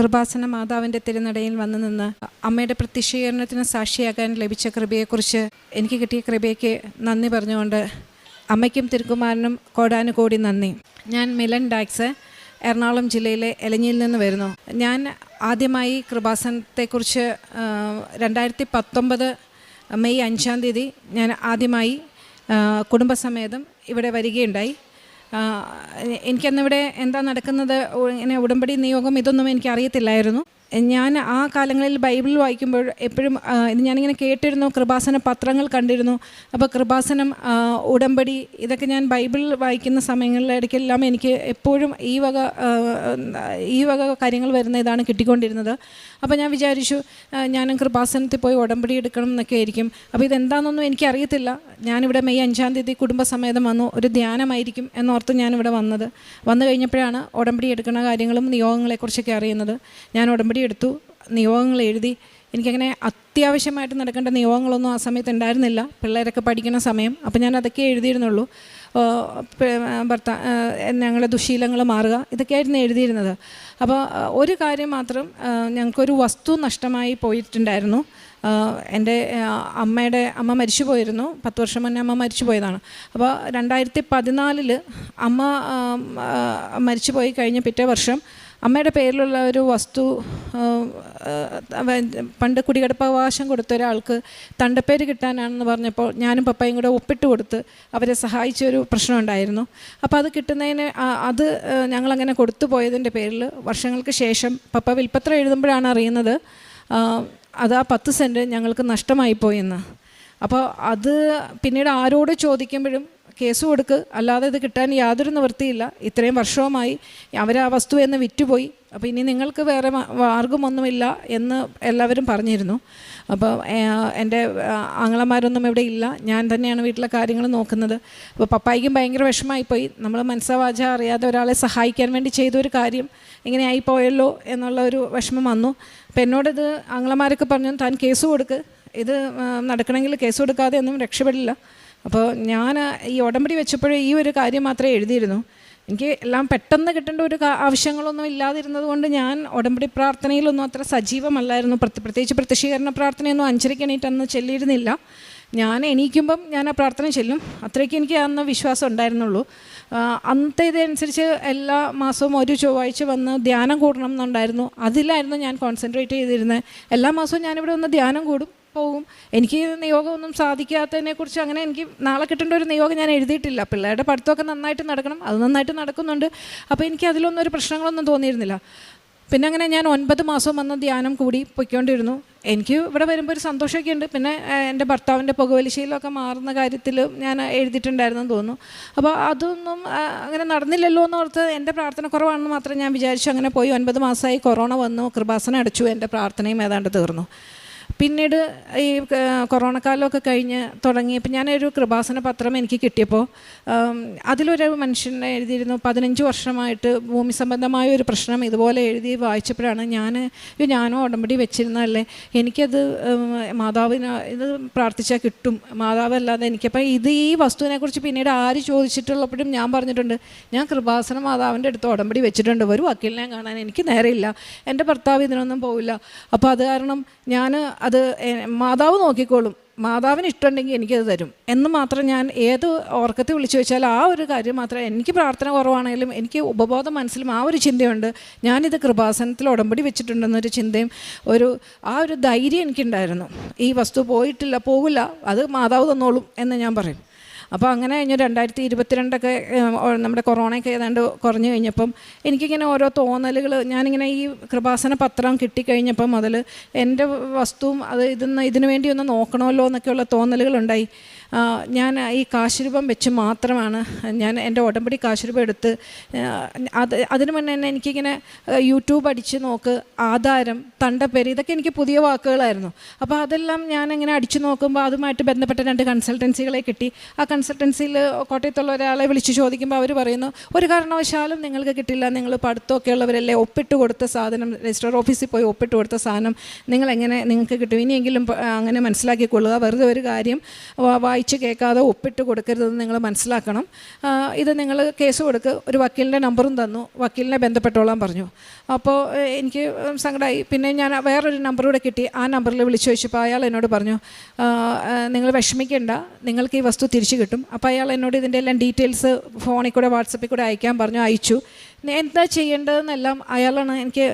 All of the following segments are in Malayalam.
കൃപാസന മാതാവിന്റെ തിരുനടയിൽ വന്നു നിന്ന് അമ്മയുടെ പ്രത്യക്ഷീകരണത്തിന് സാക്ഷിയാകാൻ ലഭിച്ച കൃപയെക്കുറിച്ച് എനിക്ക് കിട്ടിയ കൃപയ്ക്ക് നന്ദി പറഞ്ഞുകൊണ്ട് അമ്മയ്ക്കും തിരുക്കുമാരനും കോടാനുകോടി നന്ദി. ഞാൻ മിലൻ ഡാക്സ് എറണാകുളം ജില്ലയിലെ എലഞ്ഞിയിൽ നിന്ന് വരുന്നു. ഞാൻ ആദ്യമായി കൃപാസനത്തെക്കുറിച്ച് രണ്ടായിരത്തി പത്തൊമ്പത് മെയ് അഞ്ചാം തീയതി ഞാൻ ആദ്യമായി കുടുംബസമേതം ഇവിടെ വരികയുണ്ടായി. എനിക്കന്നിവിടെ എന്താ നടക്കുന്നത്? ഇങ്ങനെ ഉടമ്പടി നിയോഗം ഇതൊന്നും എനിക്ക് അറിയത്തില്ലായിരുന്നു ഞാൻ ആ കാലങ്ങളിൽ ബൈബിൾ വായിക്കുമ്പോൾ എപ്പോഴും ഇത് ഞാനിങ്ങനെ കേട്ടിരുന്നു കൃപാസന പത്രങ്ങൾ കണ്ടിരുന്നു. അപ്പോൾ കൃപാസനം ഉടമ്പടി ഇതൊക്കെ ഞാൻ ബൈബിൾ വായിക്കുന്ന സമയങ്ങളിലിടയ്ക്കെല്ലാം എനിക്ക് എപ്പോഴും ഈ വക ഈ വക കാര്യങ്ങൾ വരുന്ന ഇതാണ് കിട്ടിക്കൊണ്ടിരുന്നത്. അപ്പോൾ ഞാൻ വിചാരിച്ചു ഞാനും കൃപാസനത്തിൽ പോയി ഉടമ്പടി എടുക്കണം എന്നൊക്കെ ആയിരിക്കും. അപ്പോൾ ഇതെന്താണെന്നൊന്നും എനിക്കറിയത്തില്ല. ഞാനിവിടെ മെയ് അഞ്ചാം തീയതി കുടുംബസമേതം വന്നു. ഒരു ധ്യാനമായിരിക്കും എന്നോർത്ത് ഞാനിവിടെ വന്നത്. വന്നു കഴിഞ്ഞപ്പോഴാണ് ഉടമ്പടി എടുക്കുന്ന കാര്യങ്ങളും നിയോഗങ്ങളെക്കുറിച്ചൊക്കെ അറിയുന്നത്. ഞാൻ ഉടമ്പടി എടുത്തു നിയോഗങ്ങൾ എഴുതി. എനിക്കങ്ങനെ അത്യാവശ്യമായിട്ട് നടക്കേണ്ട നിയോഗങ്ങളൊന്നും ആ സമയത്ത് ഉണ്ടായിരുന്നില്ല. പിള്ളേരൊക്കെ പഠിക്കുന്ന സമയം. അപ്പോൾ ഞാൻ അതൊക്കെ എഴുതിയിരുന്നുള്ളൂ. ഭർത്താ ഞങ്ങളുടെ ദുശീലങ്ങൾ മാറുക ഇതൊക്കെയായിരുന്നു എഴുതിയിരുന്നത്. അപ്പോൾ ഒരു കാര്യം മാത്രം ഞങ്ങൾക്കൊരു വസ്തു നഷ്ടമായി പോയിട്ടുണ്ടായിരുന്നു. എന്റെ അമ്മയുടെ അമ്മ മരിച്ചു പോയിരുന്നു പത്ത് വർഷം മുന്നേ അമ്മ മരിച്ചു പോയതാണ് അപ്പോൾ രണ്ടായിരത്തി പതിനാലിൽ അമ്മ മരിച്ചു പോയി കഴിഞ്ഞ പിറ്റേ വർഷം അമ്മയുടെ പേരിലുള്ള ഒരു വസ്തു പണ്ട് കുടികടപ്പവകാശം കൊടുത്ത ഒരാൾക്ക് തണ്ടപ്പേര് കിട്ടാനാണെന്ന് പറഞ്ഞപ്പോൾ ഞാനും പപ്പയും കൂടെ ഒപ്പിട്ട് കൊടുത്ത് അവരെ സഹായിച്ച ഒരു പ്രശ്നം ഉണ്ടായിരുന്നു. അപ്പോൾ അത് കിട്ടുന്നതിന് അത് ഞങ്ങളങ്ങനെ കൊടുത്തു പോയതിന്റെ പേരിൽ വർഷങ്ങൾക്ക് ശേഷം പപ്പ വിൽപ്പത്രം എഴുതുമ്പോഴാണ് അറിയുന്നത് അത് ആ പത്ത് സെന്റ് ഞങ്ങൾക്ക് നഷ്ടമായി പോയെന്ന് അപ്പോൾ അത് പിന്നീട് ആരോട് ചോദിക്കുമ്പോഴും കേസ് കൊടുക്ക്. അല്ലാതെ ഇത് കിട്ടാൻ യാതൊരു നിവൃത്തിയില്ല. ഇത്രയും വർഷവുമായി അവർ ആ വസ്തു എന്ന് വിറ്റുപോയി. അപ്പോൾ ഇനി നിങ്ങൾക്ക് വേറെ മാർഗമൊന്നുമില്ല എന്ന് എല്ലാവരും പറഞ്ഞിരുന്നു. അപ്പോൾ എന്റെ ആങ്ങളമാരൊന്നും ഇവിടെ ഇല്ല. ഞാൻ തന്നെയാണ് വീട്ടിലെ കാര്യങ്ങൾ നോക്കുന്നത്. അപ്പോൾ പപ്പായിക്കും ഭയങ്കര വിഷമമായിപ്പോയി. നമ്മൾ മനസ്സവാച അറിയാതെ ഒരാളെ സഹായിക്കാൻ വേണ്ടി ചെയ്ത ഒരു കാര്യം ഇങ്ങനെ ആയിപ്പോയല്ലോ എന്നുള്ള ഒരു വിഷമം വന്നു. അപ്പോൾ എന്നോടത് ആങ്ങളമാരൊക്കെ പറഞ്ഞു താൻ കേസ് കൊടുക്ക്. ഇത് നടക്കണമെങ്കിൽ കേസ് കൊടുക്കാതെ ഒന്നും രക്ഷപ്പെടില്ല. അപ്പോൾ ഞാൻ ഈ ഉടമ്പടി വെച്ചപ്പോഴേ ഈ ഒരു കാര്യം മാത്രമേ എഴുതിയിരുന്നു. എനിക്ക് എല്ലാം പെട്ടെന്ന് കിട്ടേണ്ട ഒരു ആവശ്യങ്ങളൊന്നും ഇല്ലാതിരുന്നത് കൊണ്ട് ഞാൻ ഉടമ്പടി പ്രാർത്ഥനയിലൊന്നും അത്ര സജീവമല്ലായിരുന്നു. പ്രത്യ- പ്രത്യേകിച്ച് പ്രത്യക്ഷീകരണ പ്രാർത്ഥനയൊന്നും അഞ്ചരയ്ക്ക് ചെല്ലിയിരുന്നില്ല. ഞാൻ എണീക്കുമ്പം ഞാൻ ആ പ്രാർത്ഥന ചെല്ലും. അത്രയ്ക്ക് എനിക്ക് അന്ന് വിശ്വാസം ഉണ്ടായിരുന്നുള്ളൂ. അന്നത്തെ ഇതനുസരിച്ച് എല്ലാ മാസവും ഒരു ചൊവ്വാഴ്ച വന്ന് ധ്യാനം കൂടണം എന്നുണ്ടായിരുന്നു. അതിലായിരുന്നു ഞാൻ കോൺസെൻട്രേറ്റ് ചെയ്തിരുന്നത്. എല്ലാ മാസവും ഞാനിവിടെ വന്ന് ധ്യാനം കൂടും. പോകും എനിക്ക് നിയോഗമൊന്നും സാധിക്കാത്തതിനെ കുറിച്ച് അങ്ങനെ എനിക്ക് നാളെ കിട്ടേണ്ട ഒരു നിയോഗം ഞാൻ എഴുതിയിട്ടില്ല. പിള്ളേരുടെ പഠിത്തമൊക്കെ നന്നായിട്ട് നടക്കണം. അത് നന്നായിട്ട് നടക്കുന്നുണ്ട്. അപ്പോൾ എനിക്ക് അതിലൊന്നും ഒരു പ്രശ്നങ്ങളൊന്നും തോന്നിയിരുന്നില്ല. പിന്നെ അങ്ങനെ ഞാൻ ഒൻപത് മാസം വന്ന് ധ്യാനം കൂടി പൊയ്ക്കൊണ്ടിരുന്നു. എനിക്ക് ഇവിടെ വരുമ്പോൾ ഒരു സന്തോഷമൊക്കെ ഉണ്ട്. പിന്നെ എന്റെ ഭർത്താവിന്റെ പുകവലിശയിലൊക്കെ മാറുന്ന കാര്യത്തിൽ ഞാൻ എഴുതിയിട്ടുണ്ടായിരുന്നെന്ന് തോന്നുന്നു. അപ്പോൾ അതൊന്നും അങ്ങനെ നടന്നില്ലല്ലോ എന്ന് ഓർത്ത് എന്റെ പ്രാർത്ഥന കുറവാണെന്ന് മാത്രം ഞാൻ വിചാരിച്ചു. അങ്ങനെ പോയി ഒൻപത് മാസമായി കൊറോണ വന്നു. കൃപാസന അടച്ചു. എന്റെ പ്രാർത്ഥനയും ഏതാണ്ട് തീർന്നു. പിന്നീട് ഈ കൊറോണ കാലമൊക്കെ കഴിഞ്ഞ് തുടങ്ങിയപ്പോൾ ഞാനൊരു കൃപാസന പത്രം എനിക്ക് കിട്ടിയപ്പോൾ അതിലൊരു മനുഷ്യൻ എഴുതിയിരുന്നു പതിനഞ്ച് വർഷമായിട്ട് ഭൂമി സംബന്ധമായ ഒരു പ്രശ്നം ഇതുപോലെ എഴുതി വായിച്ചപ്പോഴാണ് ഞാൻ ഞാനും ഉടമ്പടി വെച്ചിരുന്നതല്ലേ എനിക്കത് മാതാവിന് ഇത് പ്രാർത്ഥിച്ചാൽ കിട്ടും മാതാവല്ലാതെ എനിക്കപ്പോൾ ഇത് ഈ വസ്തുവിനെക്കുറിച്ച് പിന്നീട് ആര് ചോദിച്ചിട്ടുള്ളപ്പോഴും ഞാൻ പറഞ്ഞിട്ടുണ്ട് ഞാൻ കൃപാസന മാതാവിന്റെ അടുത്ത് ഉടമ്പടി വെച്ചിട്ടുണ്ട് ഒരു വക്കീലിനെ കാണാൻ എനിക്ക് നേരെയില്ല എന്റെ ഭർത്താവ് ഇതിനൊന്നും പോവില്ല അപ്പോൾ അത് കാരണം ഞാൻ അത് മാതാവ് നോക്കിക്കോളും. മാതാവിന് ഇഷ്ടമുണ്ടെങ്കിൽ എനിക്കത് തരും. എന്ന് മാത്രം ഞാൻ ഏത് ഓർക്കത്തിൽ വിളിച്ചു വെച്ചാൽ ആ ഒരു കാര്യം മാത്രം എനിക്ക് പ്രാർത്ഥന കുറവാണെങ്കിലും എനിക്ക് ഉപബോധം മനസ്സിലും ആ ഒരു ചിന്തയുണ്ട്. ഞാനിത് കൃപാസനത്തിൽ ഉടമ്പടി വെച്ചിട്ടുണ്ടെന്നൊരു ചിന്തയും ഒരു ആ ഒരു ധൈര്യം എനിക്കുണ്ടായിരുന്നു. ഈ വസ്തു പോയിട്ടില്ല പോകില്ല അത് മാതാവ് തന്നോളും എന്ന് ഞാൻ പറയും. അപ്പോൾ അങ്ങനെ കഴിഞ്ഞ് രണ്ടായിരത്തി ഇരുപത്തിരണ്ടൊക്കെ നമ്മുടെ കൊറോണയൊക്കെ ഏതാണ്ട് കുറഞ്ഞു കഴിഞ്ഞപ്പം എനിക്കിങ്ങനെ ഓരോ തോന്നലുകൾ ഞാനിങ്ങനെ ഈ കൃപാസന പത്രം കിട്ടിക്കഴിഞ്ഞപ്പം മുതൽ എന്റെ വസ്തുവും അത് ഇതിന് ഇതിനു വേണ്ടി ഒന്ന് നോക്കണമല്ലോ എന്നൊക്കെയുള്ള തോന്നലുകളുണ്ടായി. ഞാൻ ഈ കാശുരൂപം വെച്ച് മാത്രമാണ് ഞാൻ എന്റെ ഉടമ്പടി കാശുരൂപം എടുത്ത് അത് അതിനു മുന്നേ തന്നെ എനിക്കിങ്ങനെ യൂട്യൂബ് അടിച്ച് നോക്ക് ആധാരം തണ്ടപ്പേര് ഇതൊക്കെ എനിക്ക് പുതിയ വാക്കുകളായിരുന്നു. അപ്പോൾ അതെല്ലാം ഞാൻ ഇങ്ങനെ അടിച്ചു നോക്കുമ്പോൾ അതുമായിട്ട് ബന്ധപ്പെട്ട രണ്ട് കൺസൾട്ടൻസികളെ കിട്ടി. ആ കൺസൾട്ടൻസിയിൽ കോട്ടയത്തുള്ള ഒരാളെ വിളിച്ച് ചോദിക്കുമ്പോൾ അവർ പറയുന്നു ഒരു കാരണവശാലും നിങ്ങൾക്ക് കിട്ടില്ല നിങ്ങൾ പഠിത്തമൊക്കെ ഉള്ളവരല്ലേ ഒപ്പിട്ട് കൊടുത്ത സാധനം രജിസ്റ്റർ ഓഫീസിൽ പോയി ഒപ്പിട്ട് കൊടുത്ത സാധനം നിങ്ങളെങ്ങനെ നിങ്ങൾക്ക് കിട്ടും? ഇനിയെങ്കിലും അങ്ങനെ മനസ്സിലാക്കിക്കൊള്ളുക. വെറുതെ ഒരു കാര്യം വായിച്ച് കേൾക്കാതെ ഒപ്പിട്ട് കൊടുക്കരുതെന്ന് നിങ്ങൾ മനസ്സിലാക്കണം. ഇത് നിങ്ങൾ കേസ് കൊടുക്കുക ഒരു വക്കീലിന്റെ നമ്പറും തന്നു വക്കീലിനെ ബന്ധപ്പെട്ടോളാൻ പറഞ്ഞു. അപ്പോൾ എനിക്ക് സങ്കടമായി പിന്നെ ഞാൻ വേറൊരു നമ്പർ കൂടെ കിട്ടി ആ നമ്പറിൽ വിളിച്ചു ചോദിച്ചപ്പോൾ അയാൾ എന്നോട് പറഞ്ഞു "ആ, ആ, നിങ്ങൾ വിഷമിക്കേണ്ട നിങ്ങൾക്ക് ഈ വസ്തു തിരിച്ചു കിട്ടും. അപ്പോൾ അയാൾ എന്നോട് ഇതിന്റെ എല്ലാം ഡീറ്റെയിൽസ് ഫോണിൽ കൂടെ വാട്സപ്പിൽ കൂടെ അയക്കാൻ പറഞ്ഞു അയച്ചു. എന്താ ചെയ്യേണ്ടതെന്നെല്ലാം അയാളാണ് എനിക്ക്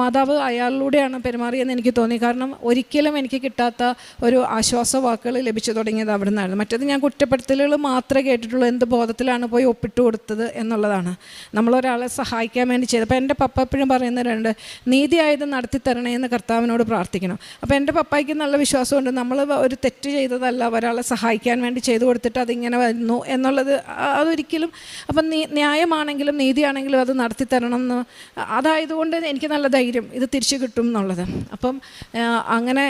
മാതാവ് അയാളിലൂടെയാണ് പെരുമാറിയെന്ന് എനിക്ക് തോന്നി. കാരണം ഒരിക്കലും എനിക്ക് കിട്ടാത്ത ഒരു ആശ്വാസ വാക്കുകൾ ലഭിച്ചു തുടങ്ങിയത് അവിടെ നിന്നാണ് മറ്റേത് ഞാൻ കുറ്റപ്പെടുത്തലുകൾ മാത്രമേ കേട്ടിട്ടുള്ളൂ. എന്ത് ബോധത്തിലാണ് പോയി ഒപ്പിട്ട് കൊടുത്തത് എന്നുള്ളതാണ്. നമ്മളൊരാളെ സഹായിക്കാൻ വേണ്ടി ചെയ്തത്. അപ്പോൾ എന്റെ പപ്പ എപ്പോഴും പറയുന്നവരുണ്ട് നീതിയായത് നടത്തി തരണേ എന്ന് കർത്താവിനോട് പ്രാർത്ഥിക്കണം. അപ്പോൾ എന്റെ പപ്പായ്ക്ക് നല്ല വിശ്വാസമുണ്ട്. നമ്മൾ ഒരു തെറ്റ് ചെയ്തതല്ല ഒരാളെ സഹായിക്കാൻ വേണ്ടി ചെയ്തു കൊടുത്തിട്ട് അതിങ്ങനെ വരുന്നു എന്നുള്ളത് അതൊരിക്കലും അപ്പം ന്യായമാണെങ്കിലും നീതിയാണെങ്കിലും അത് നടത്തി തരണം എന്ന് അതായതുകൊണ്ട് എനിക്ക് നല്ല ധൈര്യം ഇത് തിരിച്ചു കിട്ടും എന്നുള്ളത്. അപ്പം അങ്ങനെ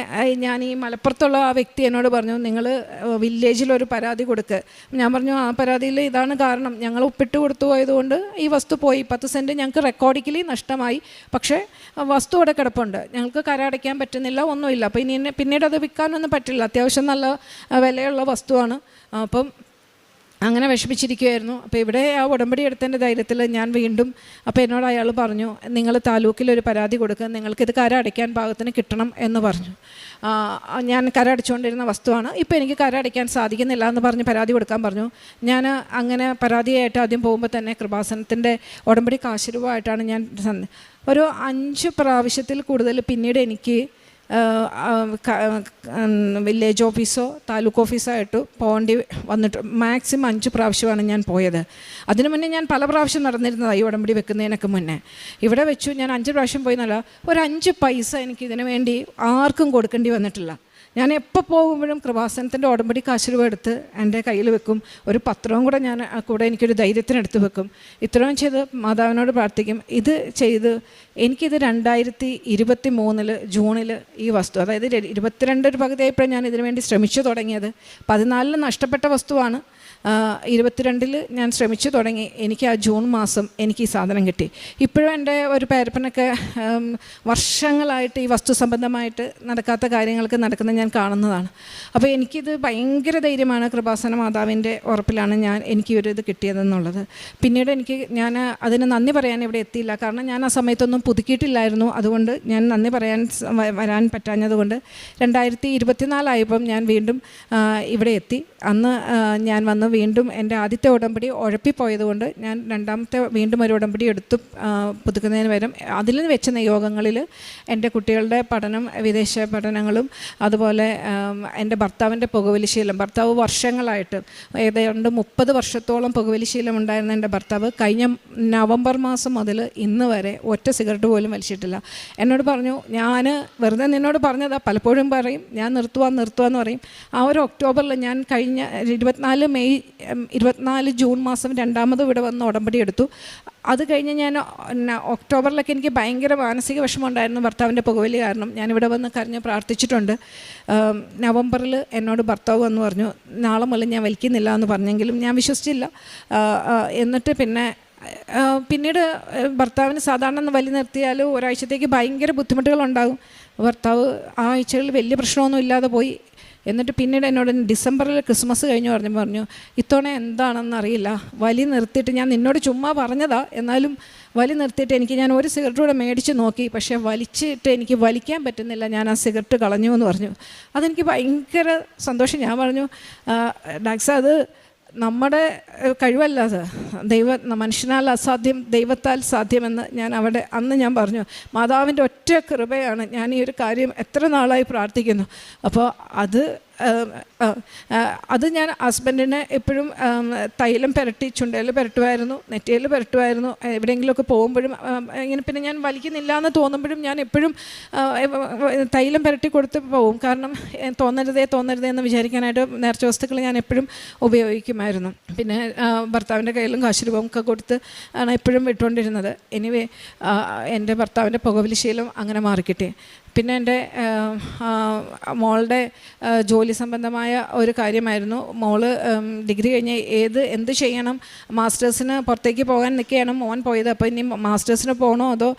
ഞാൻ ഈ മലപ്പുറത്തുള്ള ആ വ്യക്തി എന്നോട് പറഞ്ഞു നിങ്ങൾ വില്ലേജിലൊരു പരാതി കൊടുക്ക്. ഞാൻ പറഞ്ഞു ആ പരാതിയിൽ ഇതാണ് കാരണം. ഞങ്ങൾ ഉപ്പിട്ട് കൊടുത്തു പോയതുകൊണ്ട് ഈ വസ്തു പോയി. പത്ത് സെന്റ് ഞങ്ങൾക്ക് റെക്കോർഡിക്കലി നഷ്ടമായി. പക്ഷേ വസ്തു അവിടെ കിടപ്പുണ്ട്. ഞങ്ങൾക്ക് കരടയ്ക്കാൻ പറ്റുന്നില്ല ഒന്നുമില്ല. അപ്പോൾ ഇനി പിന്നീട് അത് വിൽക്കാനൊന്നും പറ്റില്ല. അത്യാവശ്യം നല്ല വിലയുള്ള വസ്തുവാണ്. അപ്പം അങ്ങനെ വിഷമിച്ചിരിക്കുമായിരുന്നു അപ്പോൾ ഇവിടെ ആ ഉടമ്പടി എടുത്തതിന്റെ ധൈര്യത്തിൽ ഞാൻ വീണ്ടും അപ്പോൾ എന്നോട് അയാൾ പറഞ്ഞു നിങ്ങൾ താലൂക്കിൽ ഒരു പരാതി കൊടുക്കുക നിങ്ങൾക്കിത് കര അടയ്ക്കാൻ പാകത്തിന് കിട്ടണം എന്ന് പറഞ്ഞു. ഞാൻ കര അടിച്ചുകൊണ്ടിരുന്ന വസ്തുവാണ്. ഇപ്പോൾ എനിക്ക് കര അടയ്ക്കാൻ സാധിക്കുന്നില്ല എന്ന് പറഞ്ഞ് പരാതി കൊടുക്കാൻ പറഞ്ഞു. ഞാൻ അങ്ങനെ പരാതിയായിട്ട് ആദ്യം പോകുമ്പോൾ തന്നെ കൃപാസനത്തിന്റെ ഉടമ്പടി കാശുരൂപമായിട്ടാണ് ഞാൻ ഒരു അഞ്ച് പ്രാവശ്യത്തിൽ കൂടുതൽ പിന്നീട് എനിക്ക് വില്ലേജ് ഓഫീസോ താലൂക്ക് ഓഫീസോ ആയിട്ട് പോകേണ്ടി വന്നിട്ട് മാക്സിമം അഞ്ച് പ്രാവശ്യമാണ് ഞാൻ പോയത്. അതിനു മുന്നേ ഞാൻ പല പ്രാവശ്യം നടന്നിരുന്നതാണ് ഈ ഉടമ്പടി വെക്കുന്നതിനൊക്കെ മുന്നേ. ഇവിടെ വെച്ചു ഞാൻ അഞ്ച് പ്രാവശ്യം പോയി എന്നല്ല ഒരു അഞ്ച് പൈസ എനിക്ക് ഇതിനു വേണ്ടി ആർക്കും കൊടുക്കേണ്ടി വന്നിട്ടില്ല. ഞാൻ എപ്പോൾ പോകുമ്പോഴും കൃപാസനത്തിന്റെ ഉടമ്പടി കാശ് രൂപ എടുത്ത് എന്റെ കയ്യിൽ വെക്കും. ഒരു പത്രവും കൂടെ ഞാൻ കൂടെ എനിക്കൊരു ധൈര്യത്തിന് എടുത്ത് വെക്കും. ഇത്രയും ചെയ്ത് മാതാവിനോട് പ്രാർത്ഥിക്കും. ഇത് ചെയ്ത് എനിക്കിത് രണ്ടായിരത്തി ഇരുപത്തി മൂന്നിൽ ജൂണിൽ ഈ വസ്തു അതായത് ഇരുപത്തിരണ്ടൊരു പകുതിയായപ്പോഴാണ് ഞാൻ ഇതിനു വേണ്ടി ശ്രമിച്ചു തുടങ്ങിയത്. പതിനാലിന് നഷ്ടപ്പെട്ട വസ്തുവാണ്. ഇരുപത്തിരണ്ടിൽ ഞാൻ ശ്രമിച്ചു തുടങ്ങി. എനിക്ക് ആ ജൂൺ മാസം എനിക്ക് ഈ സാധനം കിട്ടി. ഇപ്പോഴും എന്റെ ഒരു പേരപ്പനൊക്കെ വർഷങ്ങളായിട്ട് ഈ വസ്തു സംബന്ധമായിട്ട് നടക്കാത്ത കാര്യങ്ങൾക്ക് നടക്കുന്നത് ഞാൻ കാണുന്നതാണ്. അപ്പോൾ എനിക്കിത് ഭയങ്കര ധൈര്യമാണ് കൃപാസന മാതാവിന്റെ ഉറപ്പിലാണ് ഞാൻ എനിക്ക് ഒരു ഇത് കിട്ടിയതെന്നുള്ളത്. പിന്നീട് എനിക്ക് ഞാൻ അതിന് നന്ദി പറയാൻ ഇവിടെ എത്തിയില്ല. കാരണം ഞാൻ ആ സമയത്തൊന്നും പുതുക്കിയിട്ടില്ലായിരുന്നു. അതുകൊണ്ട് ഞാൻ നന്ദി പറയാൻ വരാൻ പറ്റാഞ്ഞതുകൊണ്ട് രണ്ടായിരത്തി ഇരുപത്തിനാലായപ്പം ഞാൻ വീണ്ടും ഇവിടെ എത്തി. അന്ന് ഞാൻ വന്ന് വീണ്ടും എന്റെ ആദ്യത്തെ ഉടമ്പടി ഉഴപ്പിപ്പോയതുകൊണ്ട് ഞാൻ രണ്ടാമത്തെ വീണ്ടും ഒരു ഉടമ്പടി എടുത്തു പുതുക്കുന്നതിന് പകരം. അതിൽ വെച്ച നിയോഗങ്ങളിൽ എന്റെ കുട്ടികളുടെ പഠനം വിദേശ പഠനങ്ങളും അതുപോലെ എന്റെ ഭർത്താവിന്റെ പുകവലി ശീലം ഭർത്താവ് വർഷങ്ങളായിട്ട് ഏതാണ്ട് മുപ്പത് വർഷത്തോളം പുകവലി ശീലം ഉണ്ടായിരുന്ന എന്റെ ഭർത്താവ് കഴിഞ്ഞ നവംബർ മാസം മുതൽ ഇന്ന് വരെ ഒറ്റ സിഗരറ്റ് പോലും വലിച്ചിട്ടില്ല. എന്നോട് പറഞ്ഞു ഞാൻ വെറുതെ നിന്നോട് പറഞ്ഞതാ പലപ്പോഴും പറയും ഞാൻ നിർത്തുക എന്ന് പറയും. ആ ഒരു ഒക്ടോബറിൽ ഞാൻ കഴിഞ്ഞ ഇരുപത്തിനാല് മെയ് ഇരുപത്തിനാല് ജൂൺ മാസം രണ്ടാമത് ഇവിടെ വന്ന് ഉടമ്പടി എടുത്തു. അത് കഴിഞ്ഞ് ഞാൻ ഒക്ടോബറിലൊക്കെ എനിക്ക് ഭയങ്കര മാനസിക വിഷമമുണ്ടായിരുന്നു ഭർത്താവിന്റെ പുകവലി കാരണം. ഞാനിവിടെ വന്ന് കരഞ്ഞ് പ്രാർത്ഥിച്ചിട്ടുണ്ട്. നവംബറിൽ എന്നോട് ഭർത്താവ് വന്ന് പറഞ്ഞു നാളെ മുതൽ ഞാൻ വലിക്കുന്നില്ല എന്ന് പറഞ്ഞെങ്കിലും ഞാൻ വിശ്വസിച്ചില്ല. എന്നിട്ട് പിന്നെ പിന്നീട് ഭർത്താവിന് സാധാരണ വലി നിർത്തിയാൽ ഒരാഴ്ചത്തേക്ക് ഭയങ്കര ബുദ്ധിമുട്ടുകളുണ്ടാകും. ഭർത്താവ് ആ ആഴ്ചകളിൽ വലിയ പ്രശ്നമൊന്നും ഇല്ലാതെ പോയി. എന്നിട്ട് പിന്നീട് എന്നോട് ഡിസംബറിൽ ക്രിസ്മസ് കഴിഞ്ഞ് പറഞ്ഞു പറഞ്ഞു ഇത്തവണ എന്താണെന്ന് അറിയില്ല. വലി നിർത്തിയിട്ട് ഞാൻ നിന്നോട് ചുമ്മാ പറഞ്ഞതാ. എന്നാലും വലി നിർത്തിയിട്ട് എനിക്ക് ഞാൻ ഒരു സിഗരറ്റ് കൂടെ മേടിച്ച് നോക്കി. പക്ഷേ വലിച്ചിട്ട് എനിക്ക് വലിക്കാൻ പറ്റുന്നില്ല. ഞാൻ ആ സിഗരറ്റ് കളഞ്ഞു എന്ന് പറഞ്ഞു. അതെനിക്ക് ഭയങ്കര സന്തോഷം. ഞാൻ പറഞ്ഞു "ആ, ഡാക്സ അത് നമ്മുടെ കഴിവല്ല അത്. ദൈവ മനുഷ്യനാൽ അസാധ്യം ദൈവത്താൽ സാധ്യമെന്ന് ഞാൻ അവിടെ അന്ന് ഞാൻ പറഞ്ഞു. മാതാവിന്റെ ഒറ്റ കൃപയാണ് ഞാൻ ഈ ഒരു കാര്യം എത്ര നാളായി പ്രാർത്ഥിക്കുന്നു. അപ്പോൾ അത് അത് ഞാൻ ഹസ്ബൻഡിനെ എപ്പോഴും തൈലം പുരട്ടി ചുണ്ടയിൽ പുരട്ടുമായിരുന്നു നെറ്റിയിൽ പുരട്ടുമായിരുന്നു എവിടെയെങ്കിലുമൊക്കെ പോകുമ്പോഴും ഇങ്ങനെ പിന്നെ ഞാൻ വലിക്കുന്നില്ല എന്ന് തോന്നുമ്പോഴും ഞാൻ എപ്പോഴും തൈലം പുരട്ടി കൊടുത്ത് പോകും കാരണം തോന്നരുതേ തോന്നരുതേ എന്ന് വിചാരിക്കാനായിട്ട് നേർച്ച വസ്തുക്കൾ ഞാൻ എപ്പോഴും ഉപയോഗിക്കുമായിരുന്നു. പിന്നെ ഭർത്താവിന്റെ കയ്യിലും കാശ് രൂപമൊക്കെ കൊടുത്ത് ആണ് എപ്പോഴും വിട്ടുകൊണ്ടിരുന്നത്. എനിവേ എന്റെ ഭർത്താവിന്റെ പുകവലിശീലം അങ്ങനെ മാറിക്കിട്ടി. പിന്നെ എന്റെ മോളുടെ ജോലി സംബന്ധമായ ഒരു കാര്യമായിരുന്നു. മോൾ ഡിഗ്രി കഴിഞ്ഞ് ഏത് എന്ത് ചെയ്യണം മാസ്റ്റേഴ്സിന് പുറത്തേക്ക് പോകാൻ നിൽക്കുകയാണ് മോൻ പോയത്. അപ്പോൾ ഇനി മാസ്റ്റേഴ്സിന് പോകണോ അതോ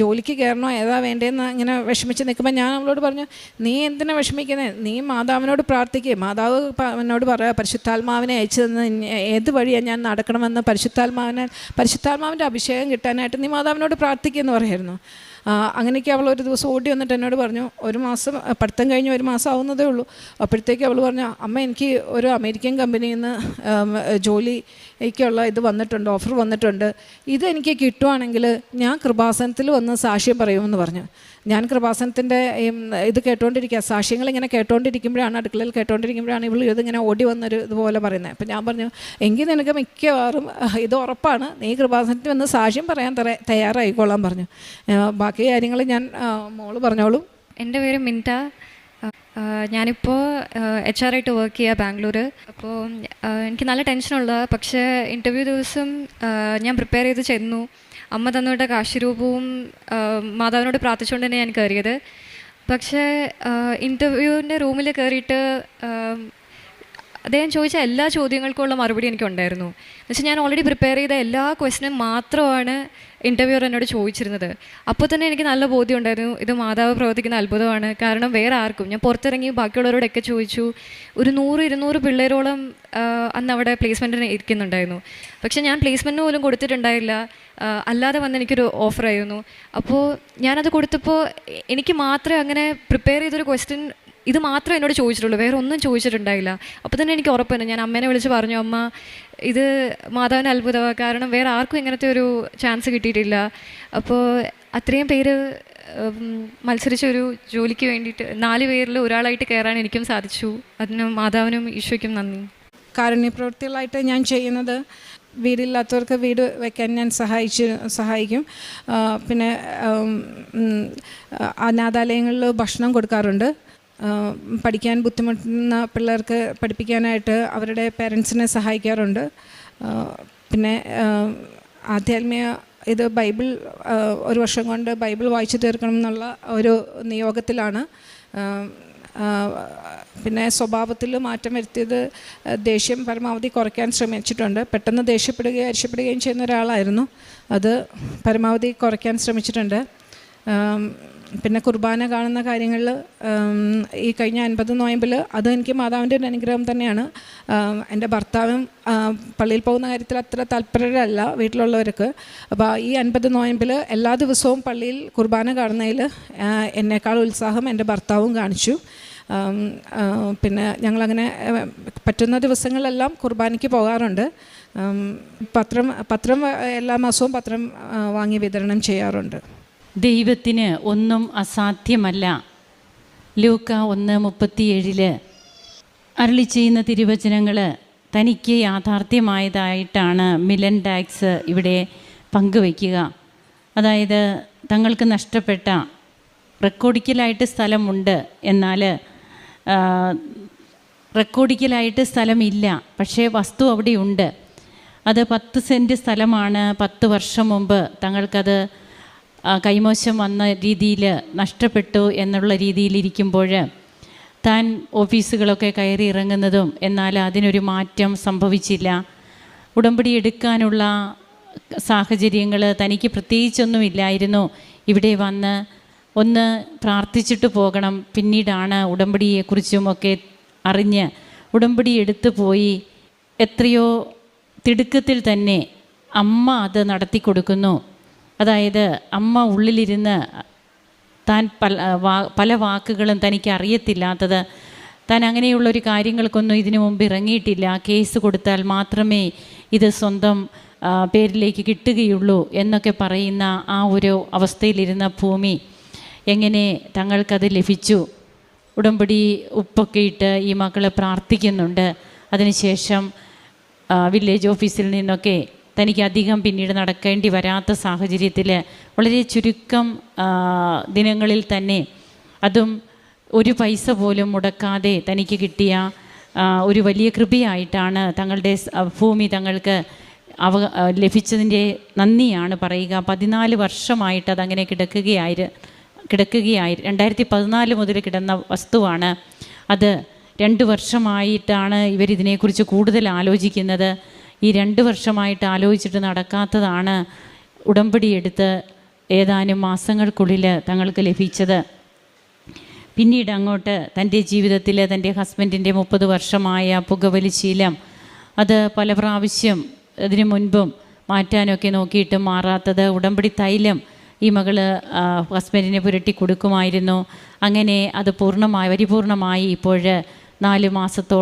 ജോലിക്ക് കയറണോ ഏതാ വേണ്ടതെന്ന് ഇങ്ങനെ വിഷമിച്ച് നിൽക്കുമ്പോൾ ഞാൻ അവളോട് പറഞ്ഞു നീ എന്തിനാ വിഷമിക്കുന്നത് നീ മാതാവിനോട് പ്രാർത്ഥിക്കുക മാതാവ് എന്നോട് പറയുക പരിശുദ്ധാത്മാവിനെ അയച്ചു തന്ന് ഏത് വഴിയാണ് ഞാൻ നടക്കണമെന്ന് പരിശുദ്ധാത്മാവിനെ പരിശുദ്ധാത്മാവിന്റെ അഭിഷേകം കിട്ടാനായിട്ട് നീ മാതാവിനോട് പ്രാർത്ഥിക്കുമെന്ന് പറയായിരുന്നു. ആ, അങ്ങനെയൊക്കെ അവൾ ഒരു ദിവസം ഓടി വന്നിട്ട് എന്നോട് പറഞ്ഞു ഒരു മാസം പഠിത്തം കഴിഞ്ഞ് ഒരു മാസം ആവുന്നതേ ഉള്ളൂ. അപ്പോഴത്തേക്ക് അവൾ പറഞ്ഞു അമ്മ എനിക്ക് ഒരു അമേരിക്കൻ കമ്പനിയിൽ നിന്ന് ജോലിക്കുള്ള ഇത് വന്നിട്ടുണ്ട് ഓഫർ വന്നിട്ടുണ്ട്. ഇത് എനിക്ക് കിട്ടുവാണെങ്കിൽ ഞാൻ കൃപാസനത്തിൽ വന്ന് സാക്ഷ്യം പറയുമെന്ന് പറഞ്ഞു. ഞാൻ കൃപാസനത്തിന്റെ ഇത് കേട്ടോണ്ടിരിക്കുക. സാക്ഷ്യങ്ങൾ ഇങ്ങനെ കേട്ടോണ്ടിരിക്കുമ്പോഴാണ് അടുക്കളയിൽ കേട്ടോണ്ടിരിക്കുമ്പോഴാണ് ഇവൾ ഇതിങ്ങനെ ഓടി വന്നൊരു ഇതുപോലെ പറയുന്നത്. അപ്പം ഞാൻ പറഞ്ഞു എങ്കിൽ നിനക്ക് മിക്കവാറും ഇത് ഉറപ്പാണ്. നീ കൃപാസനത്തിൽ വന്ന് സാക്ഷ്യം പറയാൻ തയ്യാറായിക്കോളാൻ പറഞ്ഞു. ബാക്കി കാര്യങ്ങൾ ഞാൻ മോൾ പറഞ്ഞോളും. എന്റെ പേര് മിന്റ. ഞാനിപ്പോൾ എച്ച് ആർ ആയിട്ട് വർക്ക് ചെയ്യുക ബാംഗ്ലൂർ അപ്പോൾ എനിക്ക് നല്ല ടെൻഷനുള്ള പക്ഷേ ഇന്റർവ്യൂ ദിവസം ഞാൻ പ്രിപ്പയർ ചെയ്ത് ചെന്നു. അമ്മ തന്നുവിട്ട കാശിരൂപവും മാതാവിനോട് പ്രാർത്ഥിച്ചുകൊണ്ട് തന്നെ ഞാൻ കയറിയത്. പക്ഷേ ഇന്റർവ്യൂവിന്റെ റൂമിൽ കയറിയിട്ട് അദ്ദേഹം ചോദിച്ച എല്ലാ ചോദ്യങ്ങൾക്കുള്ള മറുപടി എനിക്കുണ്ടായിരുന്നു. എന്നുവെച്ചാൽ ഞാൻ ഓൾറെഡി പ്രിപ്പയർ ചെയ്ത എല്ലാ ക്വസ്റ്റിനും മാത്രമാണ് ഇന്റർവ്യൂർ എന്നോട് ചോദിച്ചിരുന്നത്. അപ്പോൾ തന്നെ എനിക്ക് നല്ല ബോധ്യം ഉണ്ടായിരുന്നു. ഇത് മാതാവ് പ്രവർത്തിക്കുന്ന അത്ഭുതമാണ്. കാരണം വേറെ ആർക്കും. ഞാൻ പുറത്തിറങ്ങി ബാക്കിയുള്ളവരോടൊക്കെ ചോദിച്ചു. ഒരു നൂറ് ഇരുന്നൂറ് പിള്ളേരോളം അന്ന് അവിടെ പ്ലേസ്മെന്റിന് ഇരിക്കുന്നുണ്ടായിരുന്നു. പക്ഷേ ഞാൻ പ്ലേസ്മെന്റിന് പോലും കൊടുത്തിട്ടുണ്ടായില്ല. അല്ലാതെ വന്ന് എനിക്കൊരു ഓഫറായിരുന്നു അപ്പോൾ ഞാനത് കൊടുത്തപ്പോൾ എനിക്ക് മാത്രമേ അങ്ങനെ പ്രിപ്പയർ ചെയ്തൊരു ക്വസ്റ്റ്യൻ ഇത് മാത്രം എന്നോട് ചോദിച്ചിട്ടുള്ളൂ. വേറെ ഒന്നും ചോദിച്ചിട്ടുണ്ടായില്ല. അപ്പോൾ തന്നെ എനിക്ക് ഉറപ്പുണ്ട് ഞാൻ അമ്മേനെ വിളിച്ച് പറഞ്ഞു അമ്മ ഇത് മാതാവിന്റെ അത്ഭുതമാണ് കാരണം വേറെ ആർക്കും ഇങ്ങനത്തെ ഒരു ചാൻസ് കിട്ടിയിട്ടില്ല. അപ്പോൾ അത്രയും പേര് മത്സരിച്ചൊരു ജോലിക്ക് വേണ്ടിയിട്ട് നാല് പേരിൽ ഒരാളായിട്ട് കയറാൻ എനിക്കും സാധിച്ചു. അതിന് മാതാവിനും ഈശോയ്ക്കും നന്ദി. കാരുണ്യ പ്രവൃത്തികളായിട്ട് ഞാൻ ചെയ്യുന്നത് വീടില്ലാത്തവർക്ക് വീട് വയ്ക്കാൻ ഞാൻ സഹായിച്ച് സഹായിക്കും. പിന്നെ അനാഥാലയങ്ങളിൽ ഭക്ഷണം കൊടുക്കാറുണ്ട്. പഠിക്കാൻ ബുദ്ധിമുട്ടുന്ന പിള്ളേർക്ക് പഠിപ്പിക്കാനായിട്ട് അവരുടെ പേരൻസിനെ സഹായിക്കാറുണ്ട്. പിന്നെ ആധ്യാത്മിക ഇത് ബൈബിൾ ഒരു വർഷം കൊണ്ട് ബൈബിൾ വായിച്ചു തീർക്കണം എന്നുള്ള ഒരു നിയോഗത്തിലാണ്. പിന്നെ സ്വഭാവത്തിൽ മാറ്റം വരുത്തിയത് ദേഷ്യം പരമാവധി കുറയ്ക്കാൻ ശ്രമിച്ചിട്ടുണ്ട്. പെട്ടെന്ന് ദേഷ്യപ്പെടുകയും അരിശപ്പെടുകയും ചെയ്യുന്ന ഒരാളായിരുന്നു. അത് പരമാവധി കുറയ്ക്കാൻ ശ്രമിച്ചിട്ടുണ്ട്. പിന്നെ കുർബാന കാണുന്ന കാര്യങ്ങളിൽ ഈ കഴിഞ്ഞ അൻപത് നോയമ്പിൽ അത് എനിക്ക് മാതാവിന്റെ ഒരു അനുഗ്രഹം തന്നെയാണ്. എന്റെ ഭർത്താവും പള്ളിയിൽ പോകുന്ന കാര്യത്തിൽ അത്ര താല്പര്യരല്ല വീട്ടിലുള്ളവർക്ക്. അപ്പോൾ ഈ അൻപത് നോയമ്പിൽ എല്ലാ ദിവസവും പള്ളിയിൽ കുർബാന കാണുന്നതിൽ എന്നേക്കാൾ ഉത്സാഹം എന്റെ ഭർത്താവും കാണിച്ചു. പിന്നെ ഞങ്ങളങ്ങനെ പറ്റുന്ന ദിവസങ്ങളിലെല്ലാം കുർബാനയ്ക്ക് പോകാറുണ്ട്. പത്രം പത്രം എല്ലാ മാസവും പത്രം വാങ്ങി വിതരണം ചെയ്യാറുണ്ട്. ദൈവത്തിന് ഒന്നും അസാധ്യമല്ല. ലൂക്ക ഒന്ന് മുപ്പത്തിയേഴിൽ അരളി ചെയ്യുന്ന തിരുവചനങ്ങൾ തനിക്ക് യാഥാർത്ഥ്യമായതായിട്ടാണ് മിലൻ ഡാക്സ് ഇവിടെ പങ്കുവയ്ക്കുക. അതായത് തങ്ങൾക്ക് നഷ്ടപ്പെട്ട റെക്കോർഡിക്കലായിട്ട് സ്ഥലമുണ്ട് എന്നാൽ റെക്കോർഡിക്കലായിട്ട് സ്ഥലമില്ല പക്ഷേ വസ്തു അവിടെയുണ്ട്. അത് പത്ത് സെന്റ് സ്ഥലമാണ്. പത്ത് വർഷം മുമ്പ് തങ്ങൾക്കത് കൈമോശം വന്ന രീതിയിൽ നഷ്ടപ്പെട്ടു എന്നുള്ള രീതിയിലിരിക്കുമ്പോൾ താൻ ഓഫീസുകളൊക്കെ കയറി ഇറങ്ങുന്നതും എന്നാൽ അതിനൊരു മാറ്റം സംഭവിച്ചില്ല. ഉടമ്പടി എടുക്കാനുള്ള സാഹചര്യങ്ങൾ തനിക്ക് പ്രത്യേകിച്ചൊന്നുമില്ലായിരുന്നു. ഇവിടെ വന്ന് ഒന്ന് പ്രാർത്ഥിച്ചിട്ട് പോകണം. പിന്നീടാണ് ഉടമ്പടിയെക്കുറിച്ചുമൊക്കെ അറിഞ്ഞ് ഉടമ്പടി എടുത്തു പോയി. എത്രയോ തിടുക്കത്തിൽ തന്നെ അമ്മ അത് നടത്തി കൊടുക്കുന്നു അതായത് അമ്മ ഉള്ളിലിരുന്ന് താൻ പല പല വാക്കുകളും തനിക്ക് അറിയത്തില്ലാത്തത്. താൻ അങ്ങനെയുള്ളൊരു കാര്യങ്ങൾക്കൊന്നും ഇതിനു മുമ്പ് ഇറങ്ങിയിട്ടില്ല. കേസ് കൊടുത്താൽ മാത്രമേ ഇത് സ്വന്തം പേരിലേക്ക് കിട്ടുകയുള്ളൂ എന്നൊക്കെ പറയുന്ന ആ ഒരു അവസ്ഥയിലിരുന്ന ഭൂമി എങ്ങനെ തങ്ങൾക്കത് ലഭിച്ചു? ഉടമ്പടി ഉപ്പൊക്കെ ഇട്ട് ഈ മക്കൾ പ്രാർത്ഥിക്കുന്നുണ്ട്. അതിനുശേഷം വില്ലേജ് ഓഫീസിൽ നിന്നൊക്കെ തനിക്ക് അധികം പിന്നീട് നടക്കേണ്ടി വരാത്ത സാഹചര്യത്തിൽ വളരെ ചുരുക്കം ദിനങ്ങളിൽ തന്നെ അതും ഒരു പൈസ പോലും മുടക്കാതെ തനിക്ക് കിട്ടിയ ഒരു വലിയ കൃപയായിട്ടാണ് തങ്ങളുടെ ഭൂമി തങ്ങൾക്ക് അവ ലഭിച്ചതിന്റെ നന്ദിയാണ് പറയുക. പതിനാല് വർഷമായിട്ട് അതങ്ങനെ കിടക്കുകയായി കിടക്കുകയായി രണ്ടായിരത്തി പതിനാല് മുതൽ കിടന്ന വസ്തുവാണ്. അത് രണ്ട് വർഷമായിട്ടാണ് ഇവരിതിനെക്കുറിച്ച് കൂടുതൽ ആലോചിക്കുന്നത്. ഈ രണ്ട് വർഷമായിട്ട് ആലോചിച്ചിട്ട് നടക്കാത്തതാണ് ഉടമ്പടി എടുത്ത് ഏതാനും മാസങ്ങൾക്കുള്ളിൽ തങ്ങൾക്ക് ലഭിച്ചത്. പിന്നീട് അങ്ങോട്ട് തന്റെ ജീവിതത്തിൽ തന്റെ ഹസ്ബൻഡിന്റെ മുപ്പത് വർഷമായ പുകവലി ശീലം അത് പല പ്രാവശ്യം അതിനു മുൻപും മാറ്റാനൊക്കെ നോക്കിയിട്ട് മാറാത്തത് ഉടമ്പടി തൈലം ഈ മകൾ ആ, ഹസ്ബൻഡിനെ പുരട്ടി കൊടുക്കുമായിരുന്നു. അങ്ങനെ അത് പൂർണമായി പരിപൂർണമായി ഇപ്പോൾ നാല് മാസത്തോ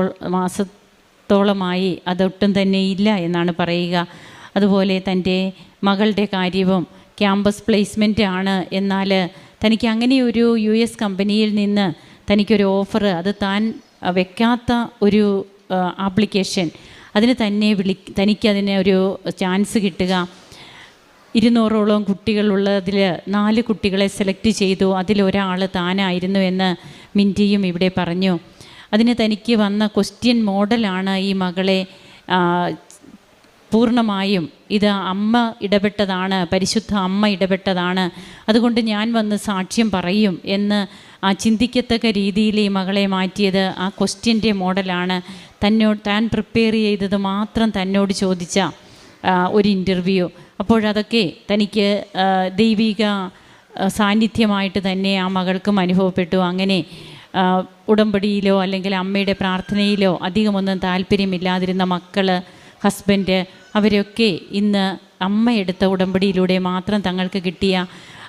മാസത്തോളമായി അതൊട്ടും തന്നെ ഇല്ല എന്നാണ് പറയുക. അതുപോലെ തന്റെ മകളുടെ കാര്യവും ക്യാമ്പസ് പ്ലേസ്മെന്റ് ആണ് എന്നാൽ തനിക്ക് അങ്ങനെ ഒരു യു എസ് കമ്പനിയിൽ നിന്ന് തനിക്കൊരു ഓഫർ അത് താൻ വെക്കാത്ത ഒരു ആപ്ലിക്കേഷൻ. അതിന് തന്നെ വിളി തനിക്കതിന് ഒരു ചാൻസ് കിട്ടുക. ഇരുന്നൂറോളം കുട്ടികളുള്ളതിൽ നാല് കുട്ടികളെ സെലക്ട് ചെയ്തു. അതിലൊരാൾ താനായിരുന്നു എന്ന് മിന്റിയും ഇവിടെ പറഞ്ഞു. അതിന് തനിക്ക് വന്ന ക്വസ്റ്റ്യൻ മോഡലാണ് ഈ മകളെ പൂർണമായും ഇത് അമ്മ ഇടപെട്ടതാണ് പരിശുദ്ധ അമ്മ ഇടപെട്ടതാണ്. അതുകൊണ്ട് ഞാൻ വന്ന് സാക്ഷ്യം പറയും എന്ന് ആ ചിന്തിക്കത്തക്ക രീതിയിൽ ഈ മകളെ മാറ്റിയത് ആ ക്വസ്റ്റ്യന്റെ മോഡലാണ് തന്നോട് താൻ പ്രിപ്പയർ ചെയ്തത് മാത്രം തന്നോട് ചോദിച്ച ഒരു ഇന്റർവ്യൂ അപ്പോഴതൊക്കെ തനിക്ക് ദൈവിക സാന്നിധ്യമായിട്ട് തന്നെ ആ മകൾക്കും അനുഭവപ്പെട്ടു. അങ്ങനെ ഉടമ്പടിയിലോ അല്ലെങ്കിൽ അമ്മയുടെ പ്രാർത്ഥനയിലോ അധികമൊന്നും താല്പര്യമില്ലാതിരുന്ന മക്കൾ ഹസ്ബൻഡ് അവരൊക്കെ ഇന്ന് അമ്മ എടുത്ത ഉടമ്പടിയിലൂടെ മാത്രം തങ്ങൾക്ക് കിട്ടിയ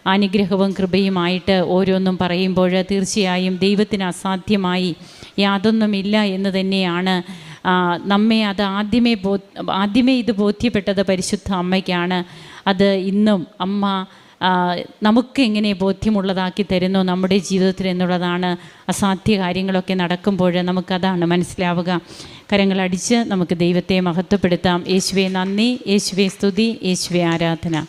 അനുഗ്രഹവും കൃപയുമായിട്ട് ഓരോന്നും പറയുമ്പോൾ തീർച്ചയായും ദൈവത്തിന് അസാധ്യമായി യാതൊന്നുമില്ല എന്ന് തന്നെയാണ്. നമ്മെ അത് ആദ്യമേ ബോ ആദ്യമേ ഇത് ബോധ്യപ്പെട്ടത് പരിശുദ്ധ അമ്മയ്ക്കാണ്. അത് ഇന്നും അമ്മ നമുക്ക് എങ്ങനെ ബോധ്യമുള്ളതാക്കി തരുന്നു നമ്മുടെ ജീവിതത്തിൽ എന്നുള്ളതാണ് അസാധ്യ കാര്യങ്ങളൊക്കെ നടക്കുമ്പോൾ നമുക്കതാണ് മനസ്സിലാവുക. കരങ്ങളടിച്ച് നമുക്ക് ദൈവത്തെ മഹത്വപ്പെടുത്താം. യേശുവെ നന്ദി. യേശുവെ സ്തുതി. യേശുവെ ആരാധന.